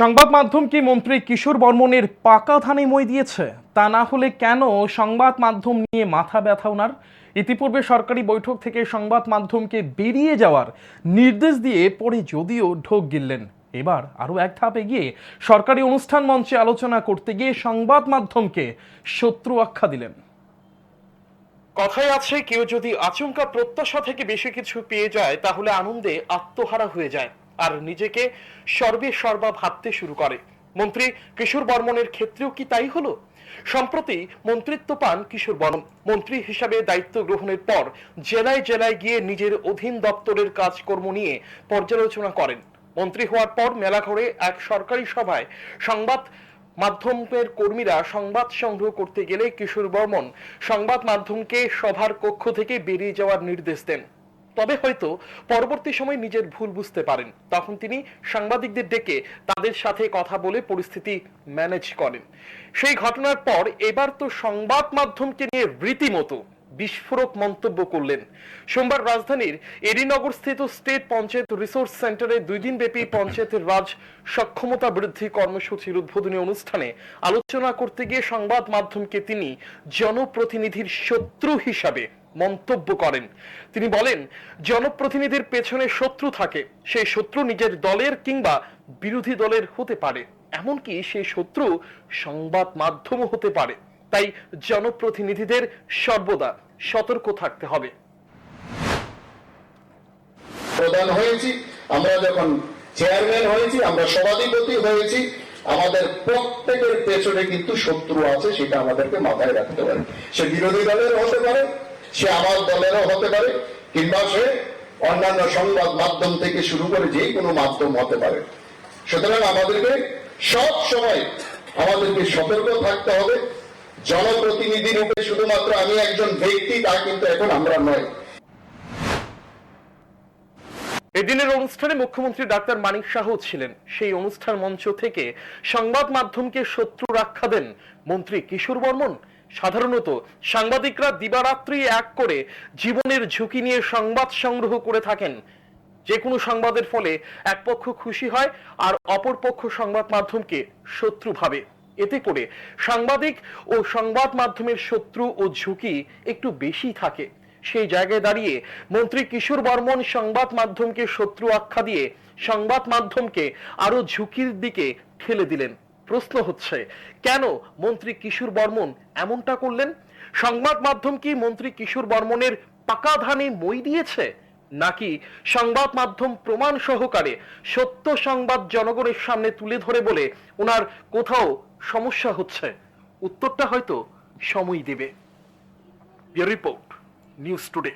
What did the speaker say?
সংবাদ মাধ্যম কি মন্ত্রী কিশোর বর্মনের পাকা ধানে মই দিয়েছে? তা না হলে কেন সংবাদ মাধ্যম নিয়ে মাথা ব্যথা ওনার? ইতিপূর্বে সরকারি বৈঠক থেকে সংবাদ মাধ্যমকে বেরিয়ে যাওয়ার নির্দেশ দিয়ে পরে যদিও ঢোক গিললেন। এবার আরও এক ধাপ এগিয়ে সরকারি অনুষ্ঠান মঞ্চে আলোচনা করতে গিয়ে সংবাদ মাধ্যমকে শত্রু আখ্যা দিলেন। কথায় আছে, কেউ যদি আচমকা প্রত্যাশা থেকে বেশি কিছু পেয়ে যায়, তাহলে আনন্দে আত্মহারা হয়ে যায়। আর নিজেকে সর্বে সর্বা ভাবতে শুরু করে। মন্ত্রী কিশোর বর্মনের ক্ষেত্রেও কি তাই হলো? সম্প্রতি মন্ত্রিত্ব পান কিশোর বর্মন। মন্ত্রী হিসাবে দায়িত্ব গ্রহণের পর জেলায় জেলায় গিয়ে নিজের অধীন দপ্তরের কাজকর্ম নিয়ে পর্যালোচনা করেন। মন্ত্রী হওয়ার পর মেলাঘরে এক সরকারি সভায় সংবাদ মাধ্যমের কর্মীরা সংবাদ সংগ্রহ করতে গেলে কিশোর বর্মন সংবাদ মাধ্যমকে সভার কক্ষ থেকে বেরিয়ে যাওয়ার নির্দেশ দেন। তবে হয়তো পরবর্তী সময় নিজের ভুল বুঝতে পারেন। তখন তিনি সাংবাদিকদের ডেকে তাদের সাথে কথা বলে পরিস্থিতি ম্যানেজ করেন। সেই ঘটনার পর এবার তো সংবাদ মাধ্যমকে নিয়ে রীতিমতো বিস্ফোরক মন্তব্য করলেন। সোমবার রাজধানীর এডিনগর স্থিত স্টেট পঞ্চায়েত রিসোর্স সেন্টারে দুই দিন ব্যাপী পঞ্চায়েতের রাজ সক্ষমতা বৃদ্ধি কর্মসূচির উদ্বোধনী অনুষ্ঠানে আলোচনা করতে গিয়ে সংবাদ মাধ্যমকে তিনি জনপ্রতিনিধির শত্রু হিসাবে মন্তব্য করেন। তিনি বলেন, জনপ্রতিনিধির পেছনে শত্রু থাকে, সেই শত্রু নিজের দলের কিংবা বিরোধী দলের হতে পারে। এমনকি সেই শত্রু সংবাদ মাধ্যমও হতে পারে। তাই জনপ্রতিনিধিদের সর্বদা সতর্ক থাকতে হবে। প্রধান হয়েছি, আমরা যখন চেয়ারম্যান হয়েছি, আমরা সভাধিপতি হয়েছি, আমাদের প্রত্যেকের পেছনে কিন্তু শত্রু আছে, সেটা আমাদেরকে মাথায় রাখতে পারে সে বিরোধী দলের হতে পারে সে আমার দলেরও হতে পারে, কিংবা সে অন্যান্য সংবাদ মাধ্যম থেকে শুরু করে যে কোনো মাধ্যম হতে পারে। সুতরাং আমাদেরকে সব সময় আমাদেরকে সতর্ক থাকতে হবে। জনপ্রতিনিধি রূপে শুধুমাত্র আমি একজন ব্যক্তি, তা কিন্তু এখন আমরা নয়। এদিনের অনুষ্ঠানে মুখ্যমন্ত্রী ডাক্তার মানিক শাহ ছিলেন। সেই অনুষ্ঠান মঞ্চ থেকে সংবাদ মাধ্যমকে শত্রু আখ্যা দেন মন্ত্রী কিশোর বর্মন। সাধারণত সাংবাদিকরা দিবারাত্রি এক করে জীবনের ঝুঁকি নিয়ে সংবাদ সংগ্রহ করে থাকেন। যে কোনো সংবাদের ফলে এক পক্ষ খুশি হয় আর অপর পক্ষ সংবাদ মাধ্যমকে শত্রু ভাবে। এতে করে সাংবাদিক ও সংবাদ মাধ্যমের শত্রু ও ঝুঁকি একটু বেশি থাকে। সেই জায়গায় দাঁড়িয়ে মন্ত্রী কিশোর বর্মন সংবাদ মাধ্যমকে শত্রু আখ্যা দিয়ে সংবাদ মাধ্যমকে আরও ঝুঁকির দিকে ঠেলে দিলেন। প্রশ্ন হচ্ছে, কেন মন্ত্রী কিশোর বর্মন এমনটা করলেন? সংবাদ মাধ্যম কি মন্ত্রী কিশোর বর্মনের পাকা ধানে মই দিয়েছে? নাকি সংবাদ মাধ্যম প্রমাণ সহকারে সত্য সংবাদ জনগণের সামনে তুলে ধরে বলে ওনার কোথাও সমস্যা হচ্ছে? উত্তরটা হয়তো সময় দেবে। Report, news today.